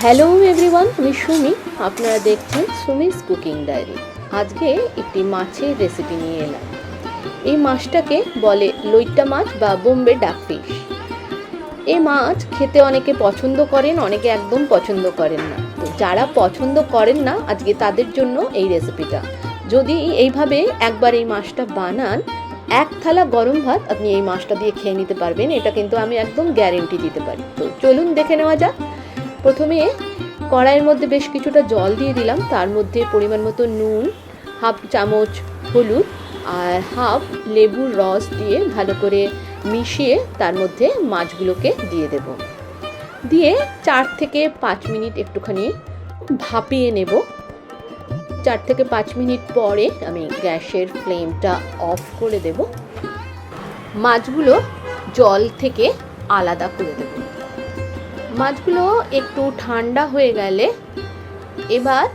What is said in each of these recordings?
Hello everyone আমি সুমি। আপনারা দেখছেন সুমিস কুকিং ডায়েরি। আজকে একটি মাছের রেসিপি নিয়ে এলাম। এই মাছটাকে বলে লইট্টা মাছ বা বোম্বে ডাকফিশ এই মাছ খেতে অনেকে পছন্দ করেন, অনেকে একদম পছন্দ করেন না। তো যারা পছন্দ করেন না, আজকে তাদের জন্য এই রেসিপিটা যদি এইভাবে একবার এই মাছটা বানান এক থালা গরম ভাত আপনি এই মাছটা দিয়ে খেয়ে নিতে পারবেন, এটা কিন্তু আমি একদম গ্যারেন্টি দিতে পারি। তো চলুন দেখে নেওয়া যাক। প্রথমে কড়াইয়ের মধ্যে বেশ কিছুটা জল দিয়ে দিলাম, তার মধ্যে পরিমাণ মতো নুন, হাফ চামচ হলুদ আর হাফ লেবুর রস দিয়ে ভালো করে মিশিয়ে তার মধ্যে মাছগুলোকে দিয়ে দেব। দিয়ে চার থেকে পাঁচ মিনিট একটুখানি ভাপিয়ে নেব। চার থেকে পাঁচ মিনিট পরে আমি গ্যাসের ফ্লেমটা অফ করে দেব। মাছগুলো জল থেকে আলাদা করে দেব। মাছগুলো একটু ঠান্ডা হয়ে গেলে এবার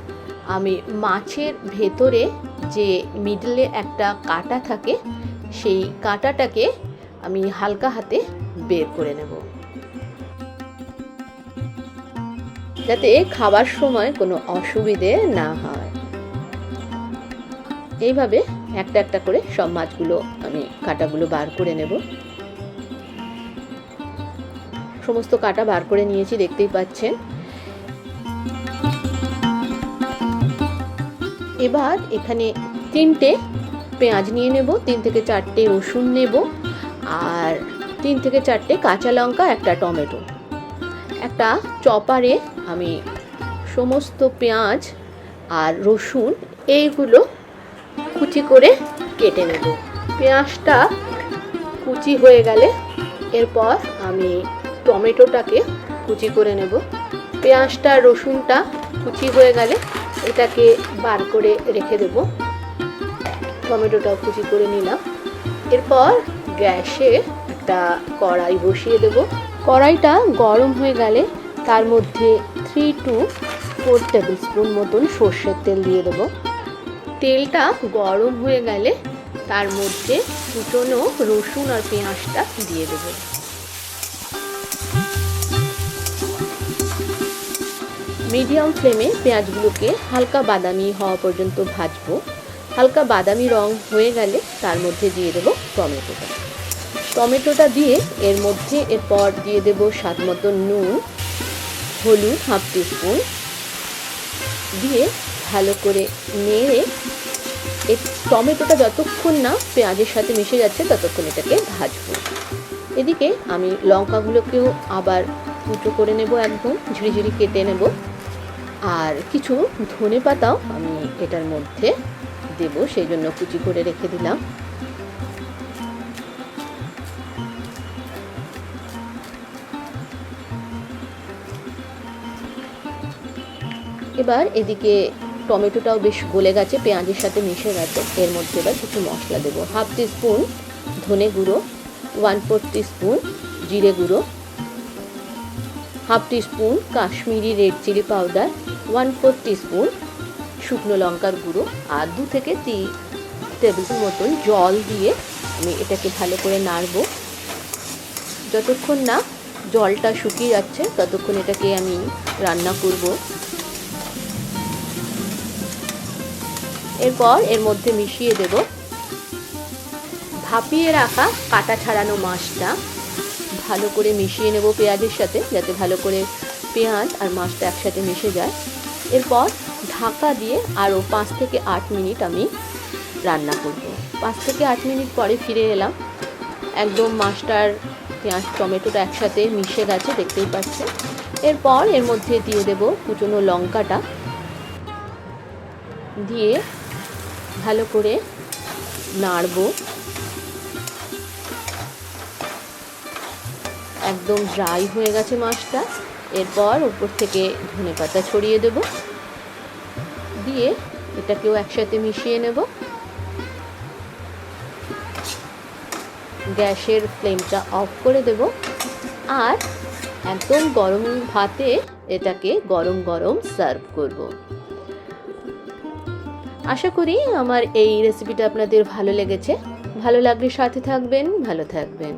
আমি মাছের ভেতরে যে মিডলে একটা কাটা থাকে, সেই কাটাটাকে আমি হালকা হাতে বের করে নেব। যাতে খাবার সময় কোনো অসুবিধে না হয়। এইভাবে একটা একটা করে সব মাছগুলো আমি কাটাগুলো বার করে নেব। সমস্ত কাটা বার করে নিয়েছি, দেখতেই পাচ্ছেন। এবার এখানে তিনটে পেঁয়াজ নিয়ে নেব, তিন থেকে চারটে রসুন নেব, আর তিন থেকে চারটে কাঁচা লঙ্কা, একটা টমেটো। একটা চপারে আমি সমস্ত পেঁয়াজ আর রসুন, এইগুলো কুচি করে কেটে নেব। পেঁয়াজটা কুচি হয়ে গেলে এরপর আমি টমেটোটাকে কুচি করে নেব। পেঁয়াজটা, রসুনটা কুচি হয়ে গেলে এটাকে বার করে রেখে দেব। টমেটোটাও কুচি করে নিলাম। এরপর গ্যাসে একটা কড়াই বসিয়ে দেব। কড়াইটা গরম হয়ে গেলে তার মধ্যে three two four tablespoon মতন সর্ষের তেল দিয়ে দেবো। তেলটা গরম হয়ে গেলে তার মধ্যে ফুটনো রসুন আর পেঁয়াজটা দিয়ে দেবো। মিডিয়াম ফ্লেমে পেঁয়াজগুলোকে হালকা বাদামি হওয়া পর্যন্ত ভাজবো। হালকা বাদামি রং হয়ে গেলে তার মধ্যে দিয়ে দেবো টমেটোটা। টমেটোটা দিয়ে এর মধ্যে এরপর দিয়ে দেব স্বাদ মতো নুন, হলুদ হাফ টিস্পুন দিয়ে ভালো করে নেড়ে এই টমেটোটা যতক্ষণ না পেঁয়াজের সাথে মিশে যাচ্ছে, ততক্ষণ এটাকে ভাজবো। এদিকে আমি লঙ্কাগুলোকেও আবার কুচো করে নেব একদম, ঝিরিঝিরি কেটে নেব। আর কিছু ধনে পাতাও আমি এটার মধ্যে দেব, সেই জন্য কুচি করে রেখে দিলাম। এবার এদিকে টমেটোটাও বেশ গলে গেছে, পেঁয়াজের সাথে মিশে গেছে। এর মধ্যে এবার কিছু মশলা দেবো। হাফ স্পুন ধনে গুঁড়ো, ওয়ান ফোর স্পুন জিরে গুঁড়ো, half spoon Kashmiri red chilli powder, one four spoon শুকনো লঙ্কার গুঁড়ো আর দু থেকে তিন টেবিল মতন জল দিয়ে আমি এটাকে ভালো করে নাড়বো। যতক্ষণ না জলটা শুকিয়ে যাচ্ছে, ততক্ষণ এটাকে আমি রান্না করব। এরপর এর মধ্যে মিশিয়ে দেব। ভাপিয়ে রাখা কাটা ছাড়ানো মাছটা ভালো করে মিশিয়ে নেব পেঁয়াজের সাথে, যাতে ভালো করে পেঁয়াজ আর মাছটা একসাথে মিশে যায়। এরপর ঢাকা দিয়ে আরও পাঁচ থেকে আট মিনিট আমি রান্না করব। পাঁচ থেকে আট মিনিট পরে ফিরে এলাম। একদম মাছটার পেঁয়াজ, টমেটোটা একসাথে মিশে গেছে, দেখতেই পাচ্ছে এরপর এর মধ্যে দিয়ে দেব কুচনো লঙ্কাটা। দিয়ে ভালো করে নাড়ব। একদম ড্রাই হয়ে গেছে মাছটা। এরপর উপর থেকে ধনে পাতা ছড়িয়ে দেব। দিয়ে এটাকেও একসাথে মিশিয়ে নেব। গ্যাসের ফ্লেমটা অফ করে দেব। আর একদম গরম ভাতে এটাকে গরম গরম সার্ভ করব। আশা করি আমার এই রেসিপিটা আপনাদের ভালো লেগেছে। ভালো লাগলে সাথে থাকবেন ভালো থাকবেন।